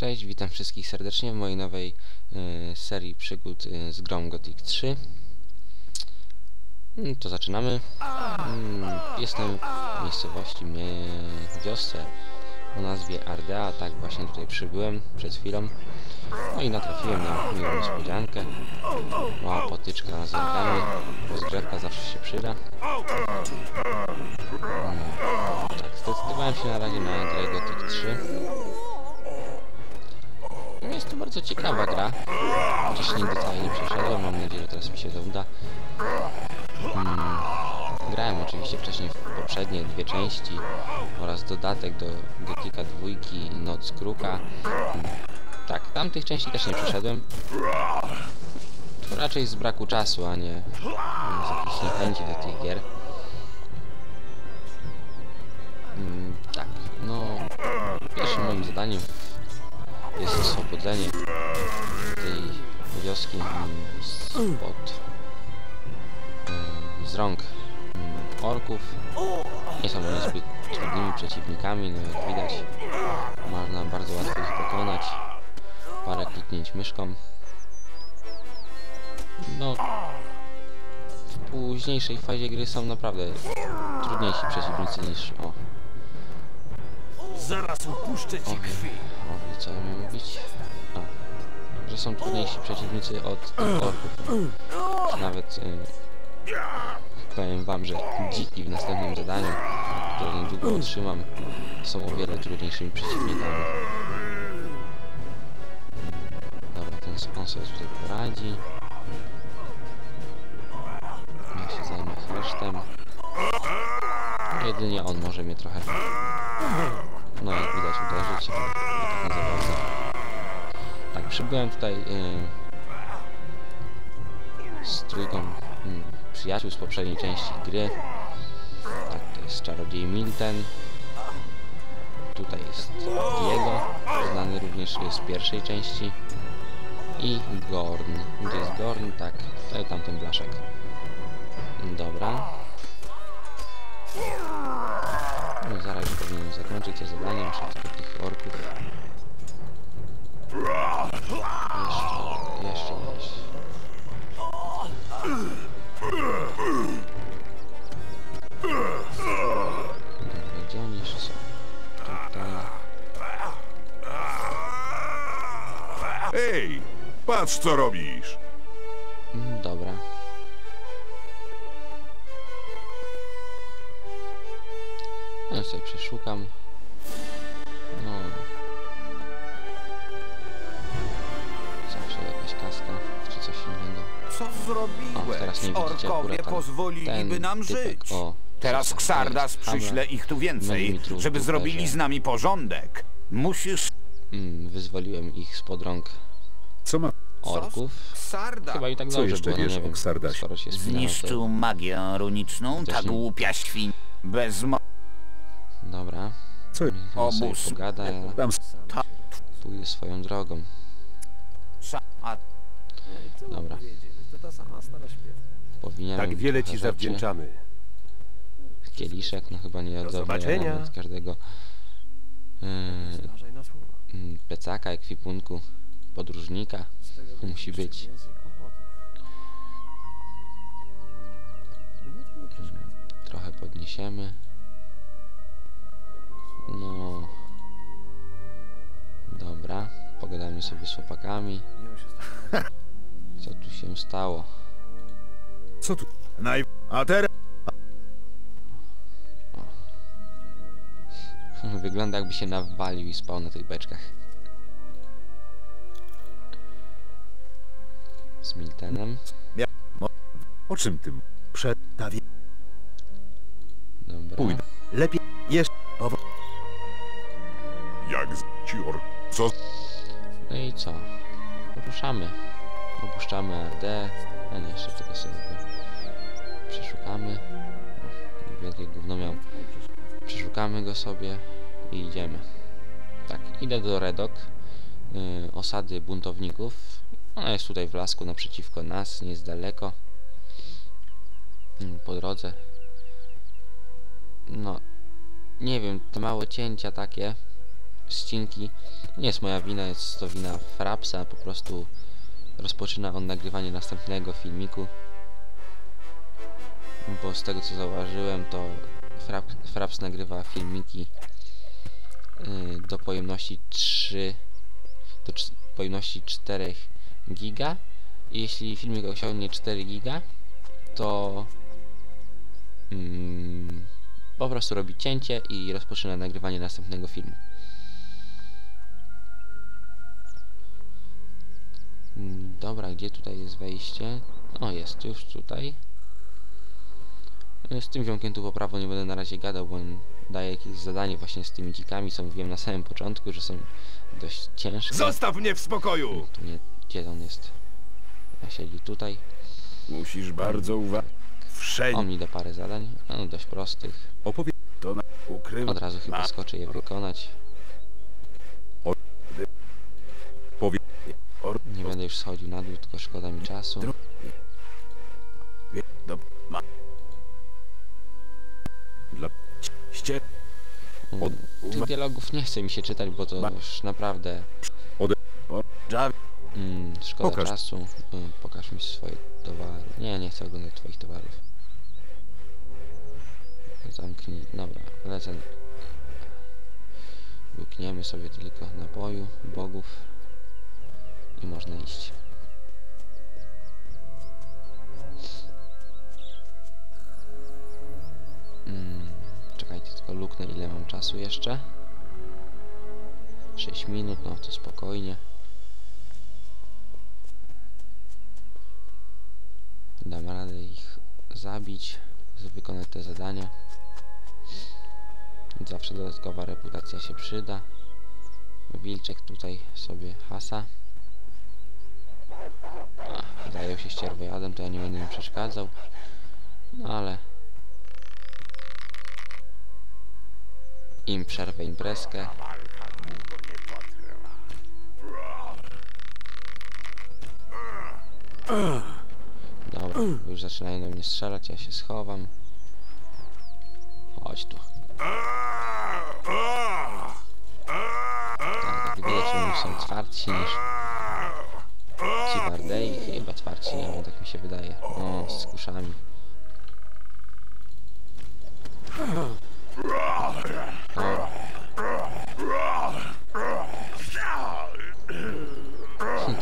Cześć, witam wszystkich serdecznie w mojej nowej y, serii przygód y, z grą Gothic 3. Mm, to zaczynamy. Mm, jestem w miejscowości, mie wiosce o nazwie Ardea, tak właśnie tutaj przybyłem przed chwilą. No i natrafiłem na miłą niespodziankę. Mała potyczka z orkami, rozgrzewka zawsze się przyda. Mm, tak, zdecydowałem się na razie na grę Gothic 3. To bardzo ciekawa gra. Chociaż nigdy całej nie przeszedłem, mam nadzieję, że teraz mi się to uda. Hmm. Grałem oczywiście wcześniej w poprzednie dwie części oraz dodatek do Gotika dwójki Noc Kruka. Tak, tamtych części też nie przeszedłem. To raczej z braku czasu, a nie z jakiejś niechęci do tych gier. Hmm, tak, no pierwszym moim zadaniem jest oswobodzenie tej wioski spod z rąk orków. Nie są one zbyt trudnymi przeciwnikami, no jak widać można bardzo łatwo ich pokonać. Parę kliknięć myszką. No w późniejszej fazie gry są naprawdę trudniejsi przeciwnicy niż o. Zaraz upuszczę ci Okej. krwi. O, i co ja miałem mówić? A, że są trudniejsi przeciwnicy od orków. Nawet y, powiem wam, że dziki w następnym zadaniu, które niedługo otrzymam, są o wiele trudniejszymi przeciwnikami. Dobra, ten on sobie tutaj poradzi. Ja się zajmę resztem. Jedynie on może mnie trochę no jak widać uderzyć, ale tak nie za bardzo. Tak, przybyłem tutaj yy, z trójką yy, przyjaciół z poprzedniej części gry. Tak, to jest czarodziej Milten. Tutaj jest Diego, znany również z pierwszej części. I Gorn. Gdzie jest Gorn? Tak, to jest tamten blaszek. Dobra. No, zaraz powinienem zakończyć to zadanie, muszę tych orków. Jeszcze, jeszcze, jeszcze. Dobra, gdzie oni jeszcze są? Tutaj. Ej, patrz co robisz. O, teraz nie widzicie akurat ten nam typek, żyć. O, Teraz Xardas przyśle ich tu więcej, żeby zrobili z nami porządek. Musisz... Mm, wyzwoliłem ich spod rąk Co ma... orków. Sarda. Chyba i tak Co dobrze jeszcze było, no wiesz o wiem, Xardasie? spinałem, Zniszczył magię runiczną, ta głupia świn. Bez mo... Dobra. Co? Obóz. pogada, ja Tam... pójdę swoją drogą. A Dobra. Powinienem Tak wiele ci zawdzięczamy. Kieliszek, no chyba nie oddobę zobaczenia. z każdego yy, mm, plecaka, ekwipunku, podróżnika musi być. Trochę podniesiemy. No. Dobra, pogadamy sobie z chłopakami. Co tu się stało? Co tu? Naj... A teraz... Wygląda jakby się nawalił i spał na tych beczkach. Z Miltenem. O czym ty... m- Przedstawię. Dobra. Pójdę. Lepiej jeszcze. Jak z... ci or... Co? No i co? Ruszamy. Opuszczamy RD. A nie, jeszcze tylko sobie przeszukamy. O, wielkie gówno miał. Przeszukamy go sobie i idziemy. Tak, idę do Redok. Yy, osady buntowników. Ona jest tutaj w lasku naprzeciwko nas, nie jest daleko. Mm, Po drodze. No, nie wiem, te małe cięcia takie, ścinki Nie jest moja wina, jest to wina Frapsa, po prostu rozpoczyna on nagrywanie następnego filmiku. Bo z tego co zauważyłem, to Frap, Fraps nagrywa filmiki y, do pojemności 3 do pojemności 4 giga i jeśli filmik osiągnie 4 giga to mm, po prostu robi cięcie i rozpoczyna nagrywanie następnego filmu. Dobra, gdzie tutaj jest wejście? O, jest już tutaj. Z tym ziomkiem tu po prawo nie będę na razie gadał, bo on daje jakieś zadanie właśnie z tymi dzikami, co mówiłem na samym początku, że są dość ciężkie. Zostaw mnie w spokoju! Tu nie, gdzie on jest? A siedzi tutaj. Musisz bardzo uważać. On Wszędzie. mi da parę zadań, no dość prostych. Opowiedz to na... Ukrywa. Od razu chyba skoczę je wykonać. Powie... O... Nie będę już schodził na dół, tylko szkoda mi czasu. Tych dialogów nie chce mi się czytać, bo to już naprawdę mm, szkoda Pokaż. czasu. Mm, pokaż mi swoje towary. Nie, nie chcę oglądać twoich towarów. Zamknij. Dobra, lecę. Łykniemy sobie tylko napoju, bogów i można iść. Mm, czekajcie, tylko luknę ile mam czasu jeszcze. 6 minut, no to spokojnie. Dam radę ich zabić, wykonać te zadania. Zawsze dodatkowa reputacja się przyda. Wilczek tutaj sobie hasa. A, zajął się ścierwojadem, to ja nie będę im przeszkadzał. No ale... Im przerwę imprezkę. Dobra, już zaczynają do mnie strzelać, ja się schowam. Chodź tu. Tak, tak widać, oni są twardsi niż ci Bardei. Chyba twardsi, nie wiem, tak mi się wydaje. O, z kuszami.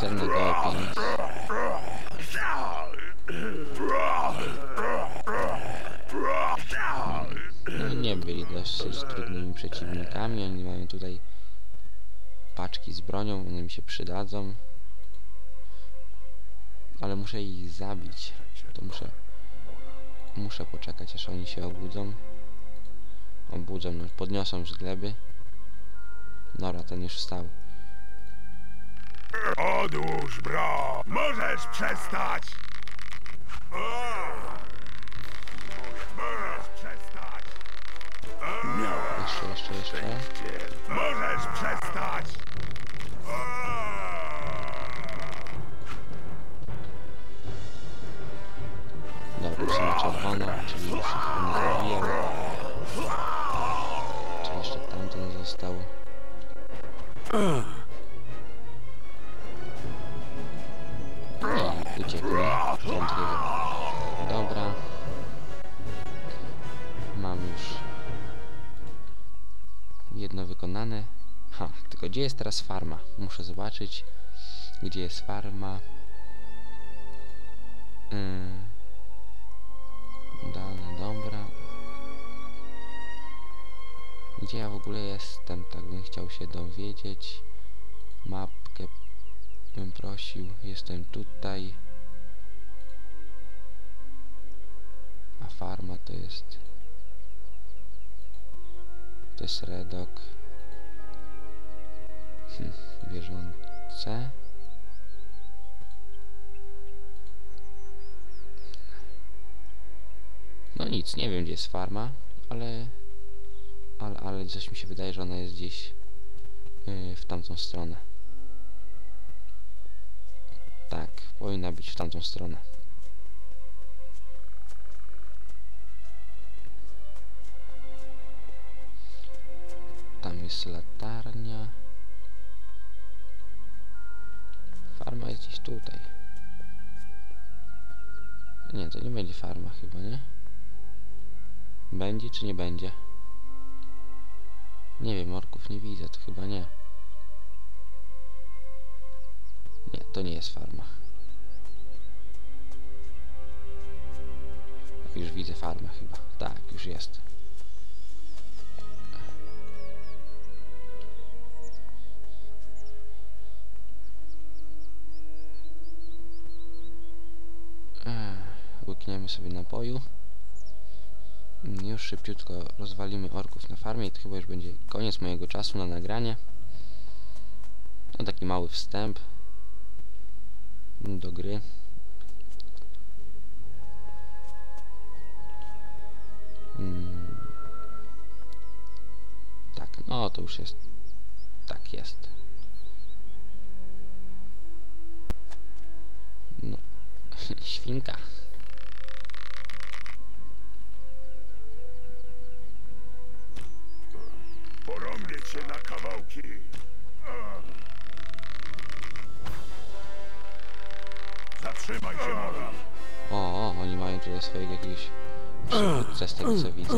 Pieniędzy. No nie byli dosyć trudnymi przeciwnikami, oni mają tutaj paczki z bronią, one mi się przydadzą. Ale muszę ich zabić. To muszę... Muszę poczekać aż oni się obudzą. Obudzą, no podniosą z gleby. Dobra, ten już wstał. Odłóż bro! Możesz przestać! Możesz przestać! Jeszcze, jeszcze, jeszcze. Możesz przestać! Mam już jedno wykonane. Ha, tylko gdzie jest teraz farma? Muszę zobaczyć, gdzie jest farma. Yy. Dane, dobra. Gdzie ja w ogóle jestem? Tak bym chciał się dowiedzieć. Mapkę bym prosił. Jestem tutaj. A farma to jest... To jest redok. Hm, bieżące. No nic, nie wiem gdzie jest farma, ale... Ale, ale coś mi się wydaje, że ona jest gdzieś yy, w tamtą stronę. Tak, powinna być w tamtą stronę. jest latarnia. Farma jest gdzieś tutaj. Nie, to nie będzie farma chyba, nie? Będzie czy nie będzie? Nie wiem, orków nie widzę, to chyba nie. Nie, to nie jest farma. Już widzę farmę chyba. Tak, już jest. Łykniemy sobie napoju. Mm, Już szybciutko rozwalimy orków na farmie i to chyba już będzie koniec mojego czasu na nagranie. No taki mały wstęp do gry. Mm. Tak, no to już jest. Tak jest. No, świnka. Kawałki. Zatrzymaj się, Mora. O, o, oni mają tutaj jakiegoś przywódcę z tego co widzę.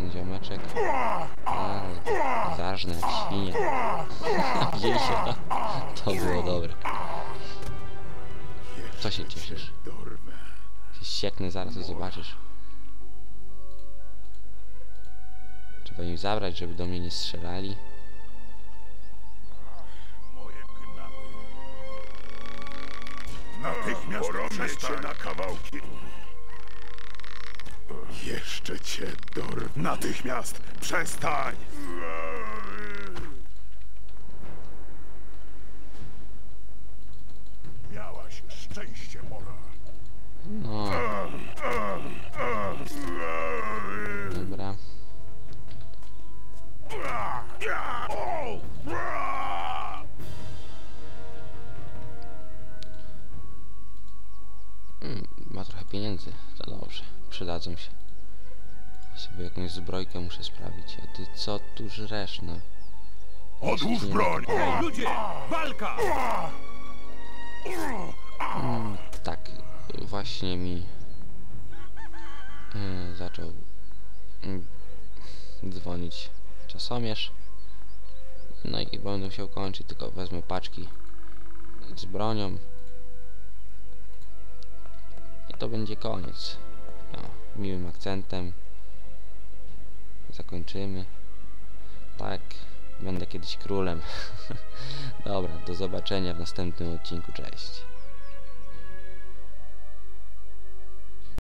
Ten ziomeczek. Ale zarżnę jak świnie. Wzięli się to. To było dobre. Co się cieszysz? Się ścieknę zaraz i zobaczysz. Trzeba im zabrać, żeby do mnie nie strzelali. Natychmiast cię na kawałki. Jeszcze cię dorwę. Natychmiast przestań. Miałaś szczęście, Mora. No. Dobra. Pieniędzy, to dobrze. Przydadzą się. Sobie jakąś zbrojkę muszę sprawić. A ty co tu żresz, no? Odłóż broń! nakopałem. Ludzie, walka! Mm, tak, właśnie mi y, zaczął mm, dzwonić czasomierz. No i będę musiał kończyć, tylko wezmę paczki z bronią. To będzie koniec. No, miłym akcentem zakończymy. Tak, będę kiedyś królem. Dobra, do zobaczenia w następnym odcinku. Cześć.